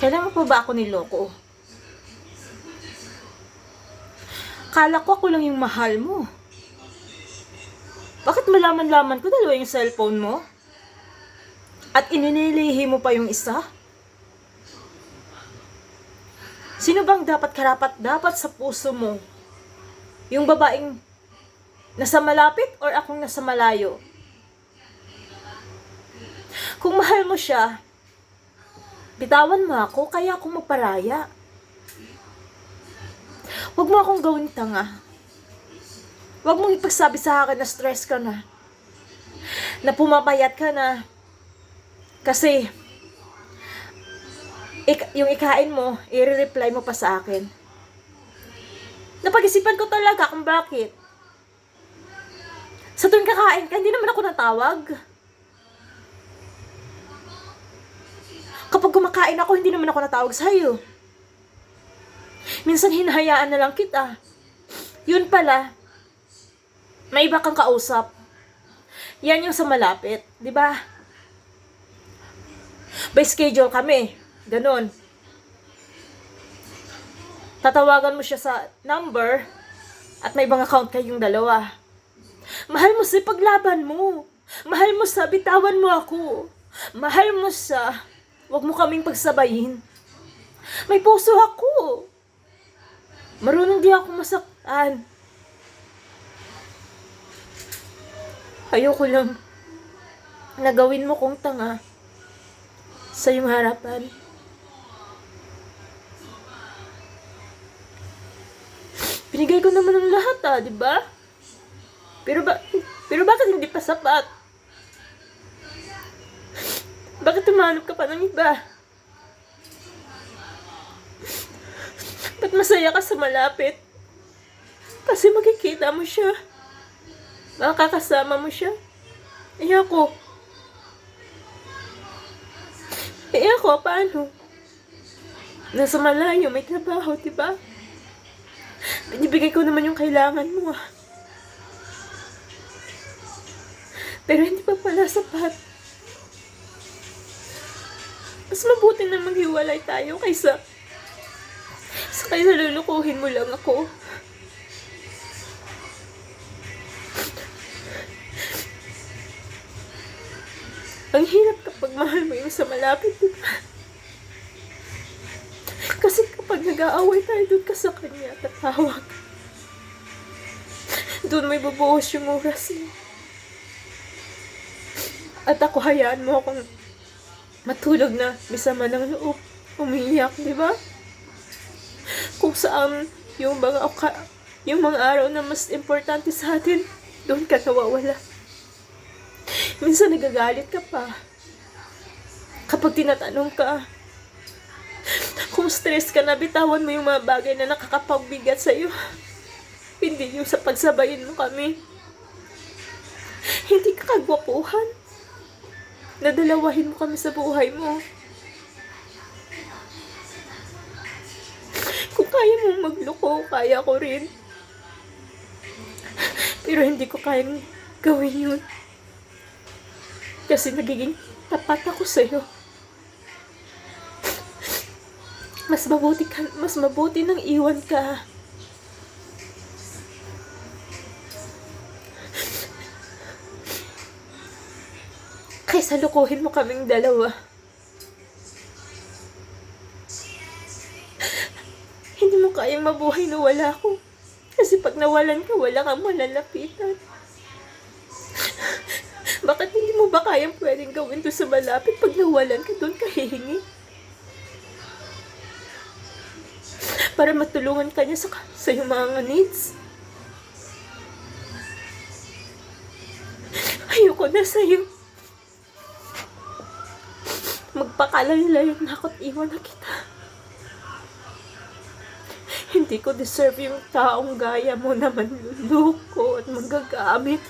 Kailan mo pa ba ako niloko? Kala ko ako lang yung mahal mo. Bakit malaman-laman ko dalawa yung cellphone mo? At ininilihi mo pa yung isa? Sino bang dapat karapat dapat sa puso mo? Yung babaeng nasa malapit or akong nasa malayo? Kung mahal mo siya, bitawan mo ako, kaya ako magparaya. Huwag mo akong gawing tanga. Huwag mong ipagsabi sa akin na stress ka na. Na pumapayat ka na. Kasi, ik- yung ikain mo, i-reply mo pa sa akin. Napag-isipan ko talaga kung bakit. Sa tuwing kakain ka, hindi naman ako natawag. Kapag kumakain ako, hindi naman ako natawag sa'yo. Minsan hinahayaan na lang kita. Yun pala, may iba kang kausap. Yan yung sa malapit, di ba? By schedule kami. Ganon. Tatawagan mo siya sa number at may ibang account kayong dalawa. Mahal mo sa paglaban mo. Mahal mo sa bitawan mo ako. Mahal mo sa wag mo kaming pagsabayin. May puso ako. Marunong di ako masaktan. Ayoko lang na gawin mo kong tanga sa iyong harapan. Binigay ko naman ng lahat ah, di ba? Pero ba pero bakit hindi pa sapat? Bakit tumanap ka pa ng iba? Ba't masaya ka sa malapit? Kasi makikita mo siya. Makakasama mo siya. Eh ako. Eh ako, paano? Nasa malayo, may trabaho, di ba? Binibigay ko naman yung kailangan mo. ah. Pero hindi pa pala sapat. Mas mabuti na maghiwalay tayo kaysa sa kaysa lulukuhin mo lang ako. Ang hirap kapag mahal mo yung sa malapit, di ba? Kasi kapag nag-aaway tayo, doon ka sa kanya tatawag. Doon may bubuhos yung oras mo. At ako hayaan mo akong matulog na misama ng loob. Umiiyak, di ba? Kung saan yung mga, yung mga araw na mas importante sa atin, doon ka nawawala. Minsan nagagalit ka pa. Kapag tinatanong ka, kung stress ka na, bitawan mo yung mga bagay na nakakapagbigat sa'yo. Hindi yung sa pagsabayin mo kami. Hindi ka kagwapuhan. Nadalawahin mo kami sa buhay mo. Kung kaya mong magloko, kaya ko rin. Pero hindi ko kayang gawin yun. Kasi nagiging tapat ako sa'yo. Mas mabuti ka, mas mabuti nang iwan ka. Kaysa lukuhin mo kaming dalawa. Hindi mo kayang mabuhay na wala ako. Kasi pag nawalan ka, wala kang malalapitan. Bakit hindi mo ba kayang pwedeng gawin to sa malapit pag nawalan ka doon ka hihingi? Para matulungan ka niya sa, sa iyong mga needs. Ayoko na sa'yo. Magpakalayo-layo na ako't iwan na kita. Hindi ko deserve yung taong gaya mo na manluloko at magagamit.